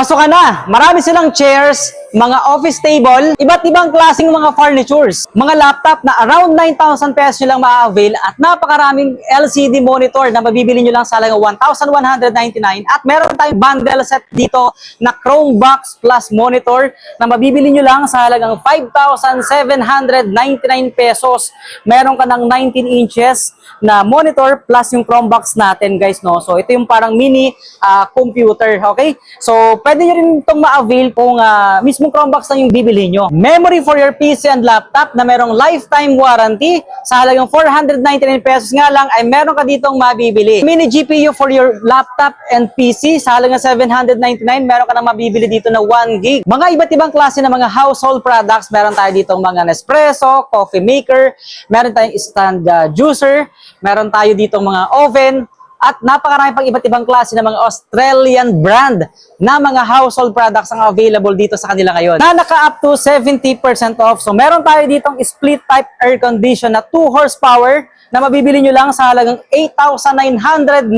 Pasok ka na! Marami silang chairs, mga office table, iba't ibang klaseng mga furnitures, mga laptop na around 9,000 pesos nyo lang ma-avail at napakaraming LCD monitor na mabibili nyo lang sa halagang 1,199 at meron tayong bundle set dito na Chromebox plus monitor na mabibili nyo lang sa halagang 5,799 pesos. Meron ka ng 19 inches na monitor plus yung Chromebox natin guys no. So ito yung parang mini ah, computer, okay? So pwede nyo rin itong ma-avail kung ah, mismong Chromebox lang yung bibili nyo. Memory for your PC and laptop na merong lifetime warranty sa halagang 499 pesos nga lang ay meron ka ditong mabibili. Mini GPU for your laptop and PC sa halagang 799 meron ka nang mabibili dito na 1 gig. Mga iba't ibang klase ng mga household products, meron tayo ditong mga Nespresso, coffee maker, meron tayong stand ah, juicer, meron tayo ditong mga oven, at napakarami pang iba't ibang klase ng mga Australian brand na mga household products ang available dito sa kanila ngayon. Na naka up to 70% off. So meron tayo ditong split type air condition na 2 horsepower na mabibili nyo lang sa halagang 8,999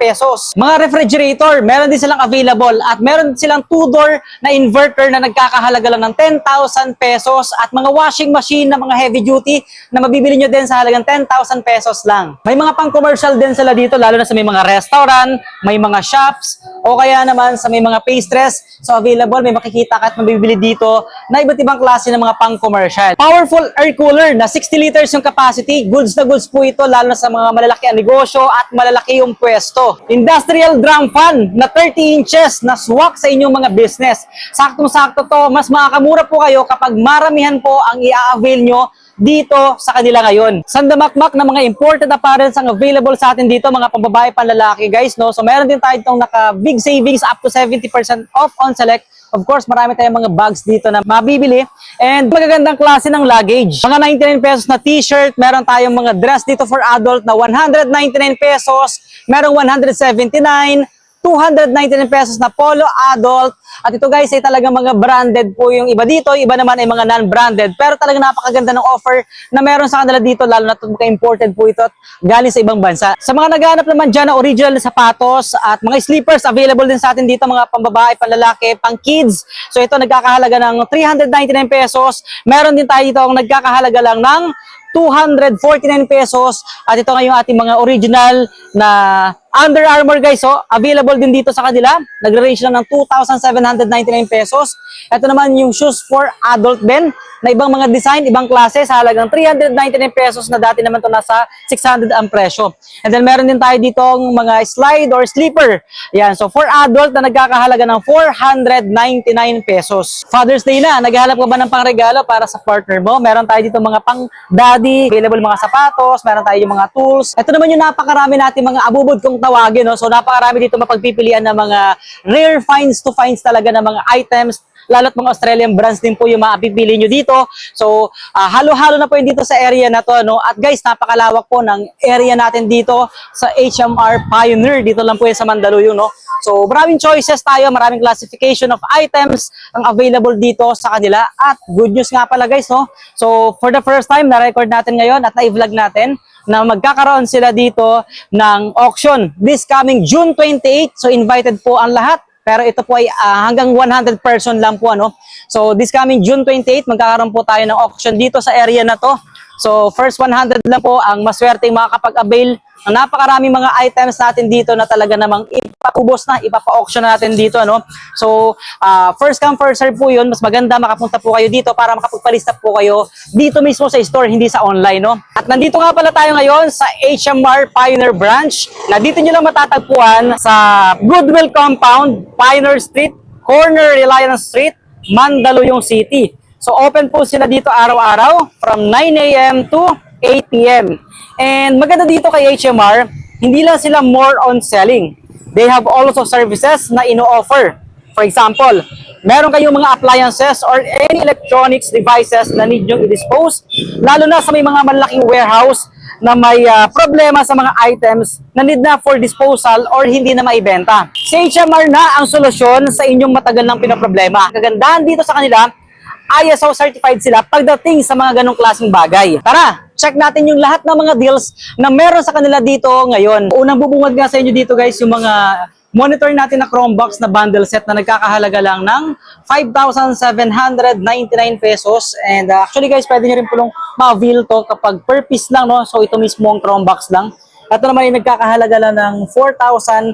pesos. Mga refrigerator, meron din silang available at meron silang two-door na inverter na nagkakahalaga lang ng 10,000 pesos at mga washing machine na mga heavy duty na mabibili nyo din sa halagang 10,000 pesos lang. May mga pang-commercial din sila dito lalo na sa may mga restaurant, may mga shops, o kaya naman sa may mga pastries. So available, may makikita ka at mabibili dito na iba't ibang klase ng mga pang-commercial. Powerful air cooler na 60 liters yung capacity. Goods na goods po ito lalo na sa mga malalaki ang negosyo at malalaki yung pwesto. Industrial drum fan na 30 inches na swak sa inyong mga business. Saktong-sakto to, mas makakamura po kayo kapag maramihan po ang i-avail nyo dito sa kanila ngayon. Sandamakmak na mga imported apparels ang available sa atin dito, mga pambabae, panlalaki guys, no? So meron din tayo itong naka big savings up to 70% off on select. Of course, marami tayong mga bags dito na mabibili. And magagandang klase ng luggage. Mga 99 pesos na t-shirt, meron tayong mga dress dito for adult na 199 pesos, merong 179, 299 pesos na polo adult. At ito guys ay talagang mga branded po yung iba dito, iba naman ay mga non-branded. Pero talagang napakaganda ng offer na meron sa kanila dito, lalo na imported po ito galing sa ibang bansa. Sa mga naghahanap naman dyan na original na sapatos at mga sleepers, available din sa atin dito mga pambabae, panlalaki, pang kids. So ito nagkakahalaga ng 399 pesos. Meron din tayo dito ang nagkakahalaga lang ng 249 pesos at ito nga yung ating mga original na Under Armour guys, oh, available din dito sa kanila. Nagre-range lang ng 2,799 pesos. Ito naman yung shoes for adult din na ibang mga design, ibang klase sa halagang 399 pesos na dati naman to nasa 600 ang presyo. And then meron din tayo dito mga slide or sleeper. Yan, so for adult na nagkakahalaga ng 499 pesos. Father's Day na, naghahanap ka ba ng pangregalo para sa partner mo? Meron tayo dito mga pang daddy, available mga sapatos, meron tayo yung mga tools. Ito naman yung napakarami natin mga abubod kung tawagin. No? So napakarami dito mapagpipilian ng mga rare finds to finds talaga ng mga items lalo't mga Australian brands din po yung maapipili nyo dito. So, ah, halo-halo na po yun dito sa area na to. No? At guys, napakalawak po ng area natin dito sa HMR Pioneer. Dito lang po yan sa Mandaluyong. No? So, maraming choices tayo, maraming classification of items ang available dito sa kanila. At good news nga pala guys, no? So, for the first time, na-record natin ngayon at na-vlog natin na magkakaroon sila dito ng auction this coming June 28. So, invited po ang lahat. Pero ito po ay ah, hanggang 100 person lang po ano. So this coming June 28 magkakaroon po tayo ng auction dito sa area na to. So first 100 lang po ang maswerteng makakapag-avail ng napakaraming mga items natin dito na talaga namang ipaubos na, ipapa-auction na natin dito ano. So ah, first come first serve po 'yun. Mas maganda makapunta po kayo dito para makapagpalista po kayo dito mismo sa store hindi sa online no. At nandito nga pala tayo ngayon sa HMR Pioneer Branch. Na dito niyo lang matatagpuan sa Goodwill Compound, Pioneer Street, corner Reliance Street, Mandaluyong City. So open po sila dito araw-araw from 9 a.m. to 8 p.m. And maganda dito kay HMR, hindi lang sila more on selling. They have also services na ino-offer. For example, meron kayong mga appliances or any electronics devices na need nyo i-dispose, lalo na sa may mga malaking warehouse na may ah, problema sa mga items na need na for disposal or hindi na maibenta. Si HMR na ang solusyon sa inyong matagal ng pinoproblema. Kagandahan dito sa kanila, ISO certified sila pagdating sa mga ganong klaseng bagay. Tara, check natin yung lahat ng mga deals na meron sa kanila dito ngayon. Unang bubungad nga sa inyo dito guys, yung mga monitor natin na Chromebox na bundle set na nagkakahalaga lang ng 5,799 pesos. And uh, actually guys, pwede nyo rin pulong ma-avail to kapag per piece lang, no? So ito mismo ang Chromebox lang. Ito naman ay nagkakahalaga lang ng 4,999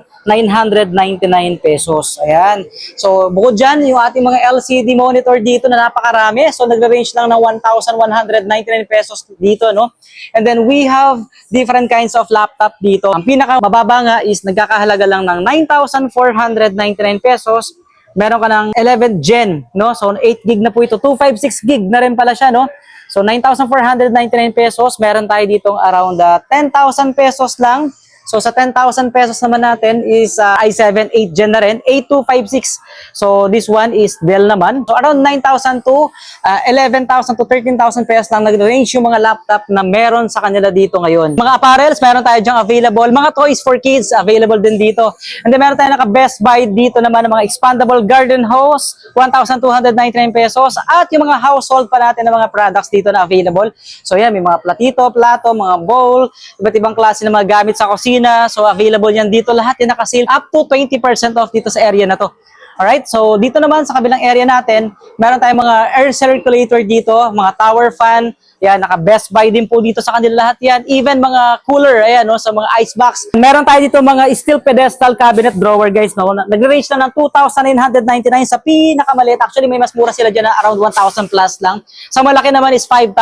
pesos. Ayan. So, bukod dyan, yung ating mga LCD monitor dito na napakarami. So, nagre-range lang ng 1,199 pesos dito, no? And then, we have different kinds of laptop dito. Ang pinaka mababa nga is nagkakahalaga lang ng 9,499 pesos. Meron ka ng 11 Gen, no? So, 8 gig na po ito. 256 gig na rin pala siya, no? So, 9,499 pesos. Meron tayo ditong around uh, 10,000 pesos lang. So, sa 10,000 pesos naman natin is uh, i7 8 Gen na rin, 8256. So, this one is Dell naman. So, around 9,000 to uh, 11,000 to 13,000 pesos lang nag-range yung mga laptop na meron sa kanila dito ngayon. Mga apparels, meron tayo dyang available. Mga toys for kids, available din dito. And then, meron tayo naka Best Buy dito naman ng mga expandable garden hose, 1,299 pesos. At yung mga household pa natin ng mga products dito na available. So, yan, may mga platito, plato, mga bowl, iba't ibang klase ng mga gamit sa kusina. So, available yan dito. Lahat yan naka-sale up to 20% off dito sa area na to. Alright, so dito naman sa kabilang area natin, meron tayong mga air circulator dito, mga tower fan, yan, naka Best Buy din po dito sa kanila lahat yan. Even mga cooler, ayan, no, sa mga ice box. Meron tayo dito mga steel pedestal cabinet drawer, guys, no. Nag-range na ng 2,999 sa pinakamaliit. Actually, may mas mura sila dyan na around 1,000 plus lang. Sa malaki naman is 5,000.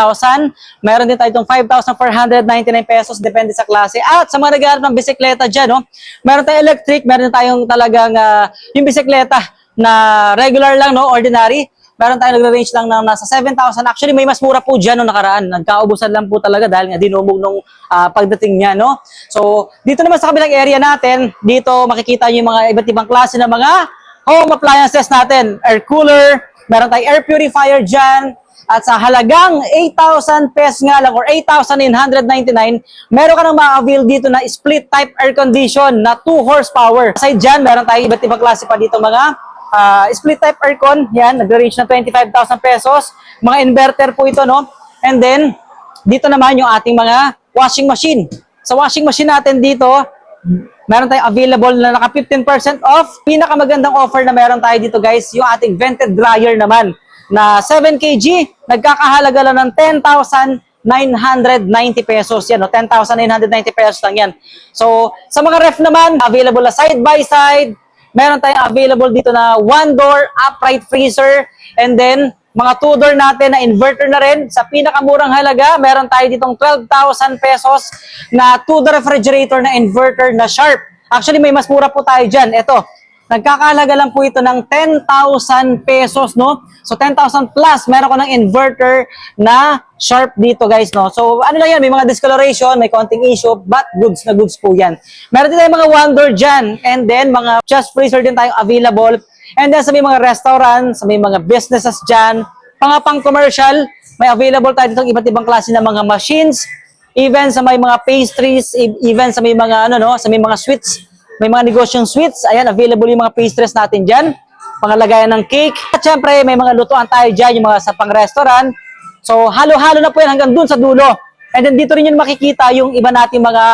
Meron din tayo itong 5,499 pesos, depende sa klase. At sa mga naghahanap ng bisikleta dyan, no, meron tayong electric, meron tayong talagang ah, yung bisikleta na regular lang, no, ordinary. Meron tayong nagre-range lang ng nasa 7,000. Actually, may mas mura po dyan nung nakaraan. Nagkaubusan lang po talaga dahil nga dinumog nung ah, pagdating niya, no? So, dito naman sa kabilang area natin, dito makikita niyo yung mga iba't ibang klase ng mga home appliances natin. Air cooler, meron tayong air purifier dyan, at sa halagang 8,000 pesos nga lang or 8,999, meron ka nang ma-avail dito na split type air condition na 2 horsepower. Aside dyan, meron tayong iba't ibang klase pa dito mga ah, split type aircon. Yan, nag-range na 25,000 pesos. Mga inverter po ito, no? And then, dito naman yung ating mga washing machine. Sa washing machine natin dito, meron tayong available na naka 15% off. Pinakamagandang offer na meron tayo dito guys, yung ating vented dryer naman na 7 kg, nagkakahalaga lang ng 10,990 pesos. Yan, no? 10,990 pesos lang yan. So, sa mga ref naman, available na side by side. Meron tayong available dito na one door upright freezer. And then, mga two door natin na inverter na rin. Sa pinakamurang halaga, meron tayo ditong 12,000 pesos na two door refrigerator na inverter na Sharp. Actually, may mas mura po tayo dyan. Ito, nagkakahalaga lang po ito ng 10,000 pesos, no? So, 10,000 plus, meron ko ng inverter na Sharp dito, guys, no? So, ano lang yan, may mga discoloration, may konting issue, but goods na goods po yan. Meron din tayong mga door dyan, and then mga chest freezer din tayong available. And then sa may mga restaurant, sa may mga businesses dyan, mga pang commercial, may available tayo dito iba't ibang klase ng mga machines, even sa may mga pastries, e- even sa may mga ano no, sa may mga sweets, may mga negosyong sweets, ayan available yung mga pastries natin diyan, pangalagayan ng cake. At syempre, may mga lutuan tayo diyan, yung mga sa pang-restaurant. So, halo-halo na po yan hanggang dun sa dulo. And then dito rin yun makikita yung iba nating mga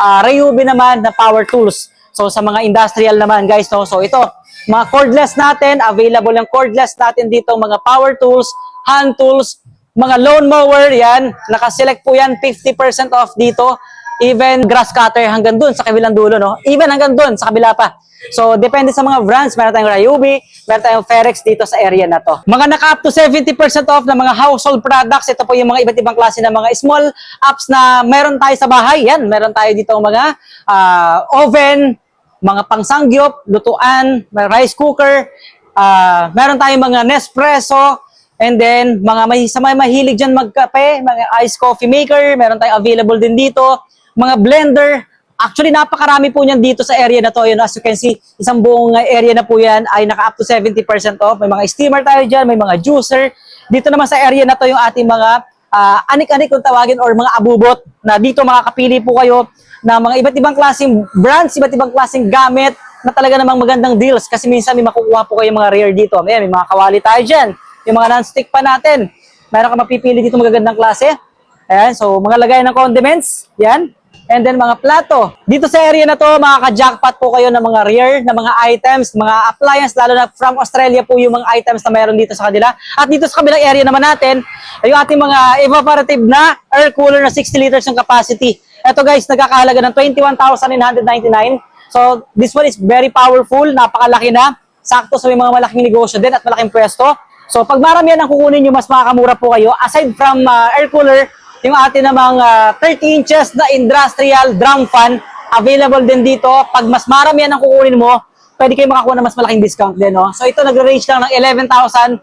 uh, Ryobi naman na power tools. So, sa mga industrial naman, guys, no? So, ito, mga cordless natin, available yung cordless natin dito, mga power tools, hand tools, mga lawn mower, yan, nakaselect po yan, 50% off dito. Even grass cutter hanggang dun sa kabilang dulo, no? Even hanggang dun sa kabila pa. So, depende sa mga brands. Meron tayong Ryobi, meron tayong Ferex dito sa area na to. Mga naka up to 70% off na mga household products. Ito po yung mga iba't ibang klase ng mga small apps na meron tayo sa bahay. Yan, meron tayo dito mga ah, oven, mga pangsangyop, lutuan, rice cooker, ah, meron tayong mga Nespresso, and then mga may, sa mga mahilig dyan magkape, mga ice coffee maker, meron tayong available din dito, mga blender, Actually, napakarami po niyan dito sa area na to. Yun, as you can see, isang buong uh, area na po yan ay naka up to 70% off. May mga steamer tayo dyan, may mga juicer. Dito naman sa area na to yung ating mga ah, anik-anik kung tawagin or mga abubot na dito makakapili po kayo na mga iba't ibang klaseng brands, iba't ibang klaseng gamit na talaga namang magandang deals kasi minsan may makukuha po kayo mga rare dito. Ayan, may mga kawali tayo dyan. Yung mga non-stick pa natin. Meron ka mapipili dito magagandang klase. Ayan, so mga lagayan ng condiments. Yan. And then mga plato. Dito sa area na to, makaka-jackpot po kayo ng mga rare na mga items, mga appliance, lalo na from Australia po yung mga items na meron dito sa kanila. At dito sa kabilang area naman natin, yung ating mga evaporative na air cooler na 60 liters ng capacity. Ito guys, nagkakahalaga ng 21,999. So, this one is very powerful, napakalaki na. Sakto sa mga malaking negosyo din at malaking pwesto. So, pag marami yan ang kukunin nyo, mas makakamura po kayo. Aside from uh, air cooler, yung atin namang uh, 30 inches na industrial drum fan, available din dito. Pag mas marami yan ang kukunin mo, pwede kayo makakuha ng mas malaking discount din. No? So, ito nag-range lang ng 11,990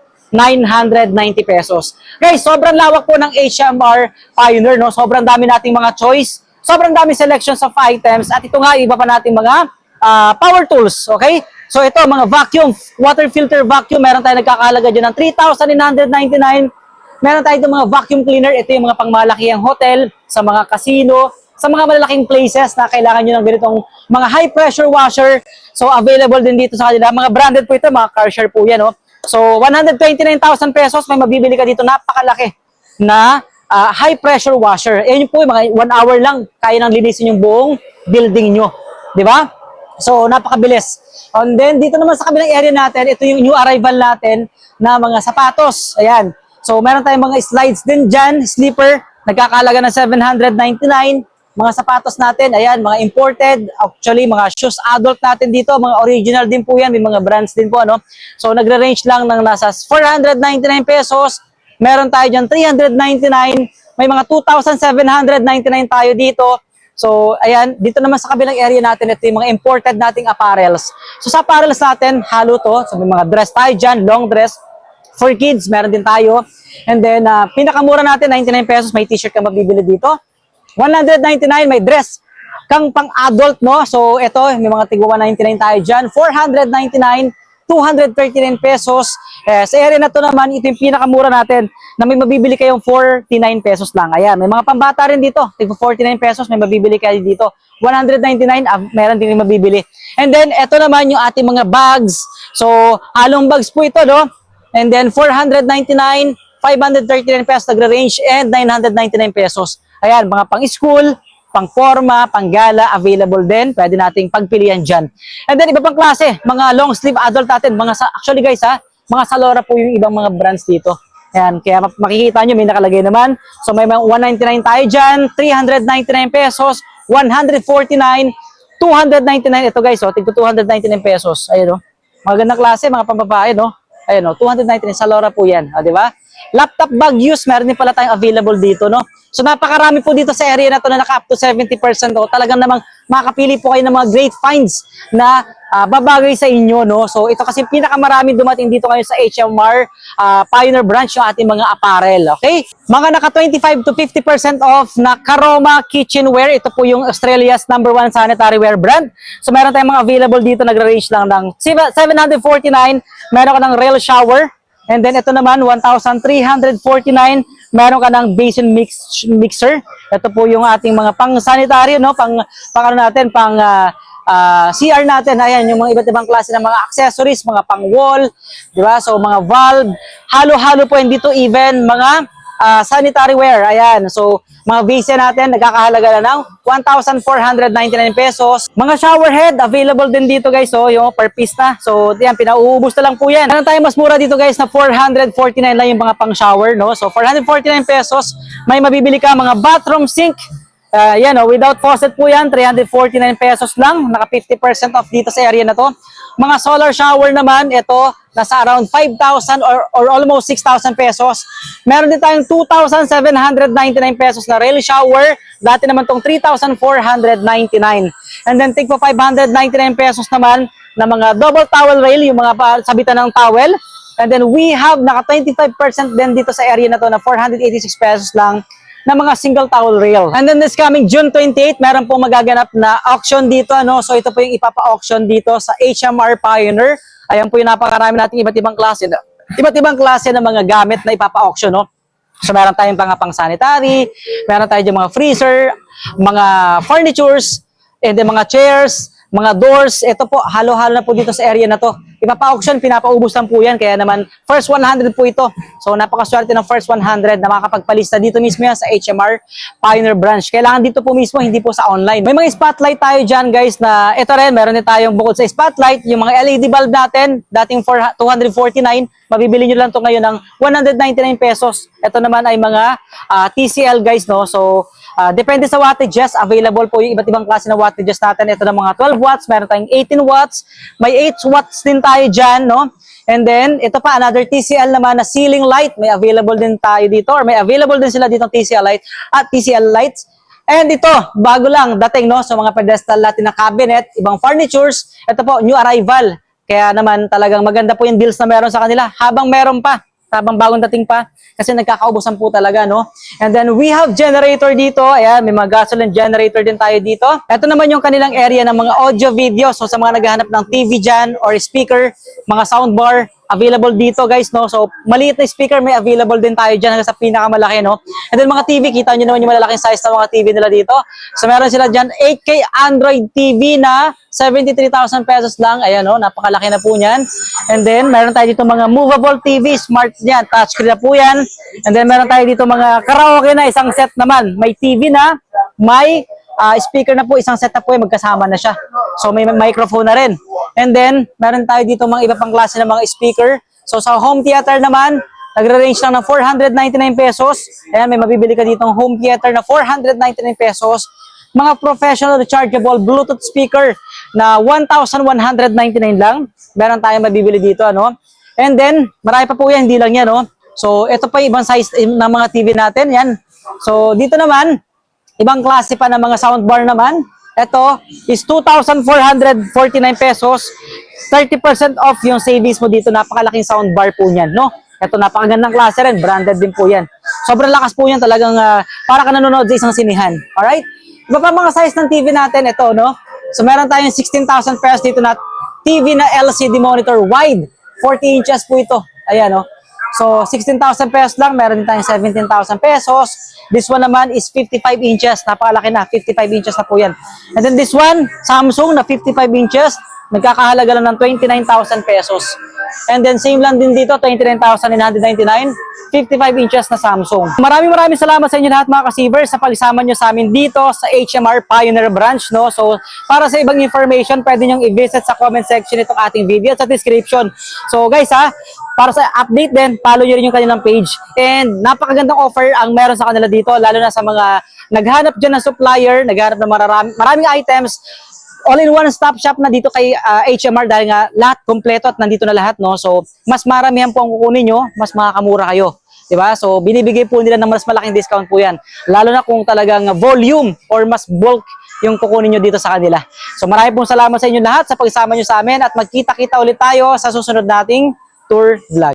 pesos. Guys, sobrang lawak po ng HMR Pioneer. No? Sobrang dami nating mga choice. Sobrang dami selections of items. At ito nga, iba pa nating mga ah, power tools. Okay? So, ito, mga vacuum, water filter vacuum. Meron tayo nagkakahalaga dyan ng 3,999 Meron tayo itong mga vacuum cleaner. Ito yung mga pangmalakihang hotel, sa mga casino, sa mga malalaking places na kailangan nyo ng ganitong mga high pressure washer. So, available din dito sa kanila. Mga branded po ito, mga car share po yan. Oh. So, 129,000 pesos, may mabibili ka dito. Napakalaki na ah, high pressure washer. Yan yung po, mga one hour lang, kaya nang linisin yung buong building nyo. Di ba? So, napakabilis. And then, dito naman sa kabilang area natin, ito yung new arrival natin na mga sapatos. Ayan. So, meron tayong mga slides din dyan, slipper, nagkakalaga ng 799. Mga sapatos natin, ayan, mga imported, actually, mga shoes adult natin dito, mga original din po yan, may mga brands din po, ano. So, nagre-range lang ng nasa 499 pesos. Meron tayo dyan 399, may mga 2,799 tayo dito. So, ayan, dito naman sa kabilang area natin, ito yung mga imported nating apparels. So, sa apparels natin, halo to. So, may mga dress tayo dyan, long dress. For kids, meron din tayo. And then, ah, pinakamura natin, 99 pesos, may t-shirt ka mabibili dito. 199, may dress kang pang-adult, no? So, ito, may mga tigwa 199 tayo dyan. 499, 239 pesos. Eh, sa area na to naman, ito yung pinakamura natin na may mabibili kayong 49 pesos lang. Ayan, may mga pambata rin dito. Tigwa 49 pesos, may mabibili kayo dito. 199, ah, meron din yung mabibili. And then, ito naman yung ating mga bags. So, halong bags po ito, no? And then, 499, 539 pesos nagre-range and 999 pesos. Ayan, mga pang-school, pang-forma, pang-gala, available din. Pwede nating pagpilian dyan. And then, iba pang klase, mga long sleeve adult natin. Mga sa, actually guys ha, mga Salora po yung ibang mga brands dito. Ayan, kaya mak- makikita nyo, may nakalagay naman. So, may mga 199 tayo dyan, 399 pesos, 149, 299. Ito guys, oh, tigto 299 pesos. Ayun, oh. Magandang klase, mga pambabae, no? Ayun, oh, 299 sa Laura po yan, oh, di ba? Laptop bag use, meron din pala tayong available dito, no? So napakarami po dito sa area na to na naka up to 70% o talagang namang makakapili po kayo ng mga great finds na ah, babagay sa inyo, no? So ito kasi pinakamarami dumating dito ngayon sa HMR ah, Pioneer Branch yung ating mga apparel, okay? Mga naka 25 to 50% off na Karoma Kitchenware. Ito po yung Australia's number one sanitary ware brand. So meron tayong mga available dito, nagre-range lang ng 749. Meron ka ng rail shower, And then ito naman 1,349 meron ka ng basin mix mixer. Ito po yung ating mga pang sanitary no, pang pang ano natin, pang ah, ah, CR natin. Ayan yung mga iba't ibang klase ng mga accessories, mga pang wall, di ba? So mga valve, halo-halo po yan dito even mga ah, sanitary ware. Ayan. So, mga vase natin, nagkakahalaga na ng 1,499 pesos. Mga shower head, available din dito guys. So, yung per piece na. So, yan, pinauubos na lang po yan. Meron tayong mas mura dito guys na 449 lang yung mga pang shower, no? So, 449 pesos, may mabibili ka mga bathroom sink, Uh, yan, oh, without faucet po yan, 349 pesos lang. Naka 50% off dito sa area na to. Mga solar shower naman, ito, nasa around 5,000 or, or almost 6,000 pesos. Meron din tayong 2,799 pesos na rail shower. Dati naman tong 3,499. And then, take po 599 pesos naman na mga double towel rail, yung mga sabitan ng towel. And then, we have naka 25% din dito sa area na to na 486 pesos lang na mga single towel rail. And then this coming June 28, meron pong magaganap na auction dito. Ano? So ito po yung ipapa-auction dito sa HMR Pioneer. Ayan po yung napakarami nating iba't ibang klase. Iba't ibang klase ng mga gamit na ipapa-auction. No? So meron tayong mga pang sanitary, meron tayong mga freezer, mga furnitures, and then mga chairs, mga doors. Ito po, halo-halo na po dito sa area na to. Ipapa-auction, pinapa-ubos lang po yan. Kaya naman, first 100 po ito. So, napakaswerte ng first 100 na makakapagpalista dito mismo yan sa HMR Pioneer Branch. Kailangan dito po mismo, hindi po sa online. May mga spotlight tayo dyan, guys, na ito rin, meron din tayong bukod sa spotlight, yung mga LED bulb natin, dating for 249, mabibili nyo lang to ngayon ng 199 pesos. Ito naman ay mga ah, TCL, guys, no? So, Ah, depende sa wattages, available po yung iba't ibang klase ng wattages natin. Ito ng mga 12 watts, meron tayong 18 watts, may 8 watts din tayo dyan, no? And then, ito pa, another TCL naman na ceiling light, may available din tayo dito, or may available din sila dito TCL light at TCL lights. And ito, bago lang, dating, no? So, mga pedestal natin na cabinet, ibang furnitures, ito po, new arrival. Kaya naman, talagang maganda po yung deals na meron sa kanila, habang meron pa habang bagong dating pa kasi nagkakaubusan po talaga no? And then we have generator dito. Ayan may mga gasoline generator din tayo dito. Ito naman yung kanilang area ng mga audio video. So sa mga naghahanap ng TV dyan or speaker mga soundbar available dito guys no? So maliit na speaker may available din tayo dyan hanggang sa pinakamalaki no? And then mga TV kita nyo naman yung malalaking size ng mga TV nila dito. So meron sila dyan 8K Android TV na 73,000 pesos lang. Ayan no? Napakalaki na po niyan. And then meron tayo dito mga movable TV smart yan touchscreen na po yan. And then meron tayo dito mga karaoke na isang set naman. May TV na may ah, speaker na po, isang set na po, eh, magkasama na siya. So may microphone na rin. And then, meron tayo dito mga iba pang klase ng mga speaker. So sa home theater naman, nagre-range lang ng 499 pesos. Ayan, may mabibili ka ditong home theater na 499 pesos. Mga professional rechargeable Bluetooth speaker na 1,199 lang. Meron tayong mabibili dito, ano. And then, marami pa po yan, hindi lang yan, no. So, ito pa yung ibang size eh, ng mga TV natin, yan. So, dito naman, Ibang klase pa ng mga soundbar naman. Ito is 2,449 pesos. 30% off yung savings mo dito. Napakalaking soundbar po niyan, no? Ito napakagandang klase rin. Branded din po yan. Sobrang lakas po yan talagang ah, para ka nanonood sa isang sinihan. Alright? Iba pa mga size ng TV natin. Ito, no? So meron tayong 16,000 pesos dito na TV na LCD monitor wide. 40 inches po ito. Ayan, no? So, 16,000 pesos lang. Meron din tayong 17,000 pesos. This one naman is 55 inches. Napakalaki na. 55 inches na po yan. And then this one, Samsung na 55 inches. Nagkakahalaga lang ng 29,000 pesos. And then same lang din dito, 29,999. 55 inches na Samsung. Maraming maraming salamat sa inyo lahat mga ka-savers sa pagsama nyo sa amin dito sa HMR Pioneer Branch. No? So, para sa ibang information, pwede nyo i-visit sa comment section itong ating video at sa description. So guys ha, para sa update din, follow nyo rin yung kanilang page. And napakagandang offer ang meron sa kanila dito, lalo na sa mga naghanap dyan ng supplier, naghanap ng marami, maraming items, all-in-one stop shop na dito kay ah, HMR dahil nga lahat kompleto at nandito na lahat no. So mas maramihan po ang kukunin nyo, mas makakamura kayo. 'Di ba? So binibigay po nila ng mas malaking discount po 'yan. Lalo na kung talagang volume or mas bulk yung kukunin nyo dito sa kanila. So marami pong salamat sa inyo lahat sa pagsama nyo sa amin at magkita-kita ulit tayo sa susunod nating tour vlog.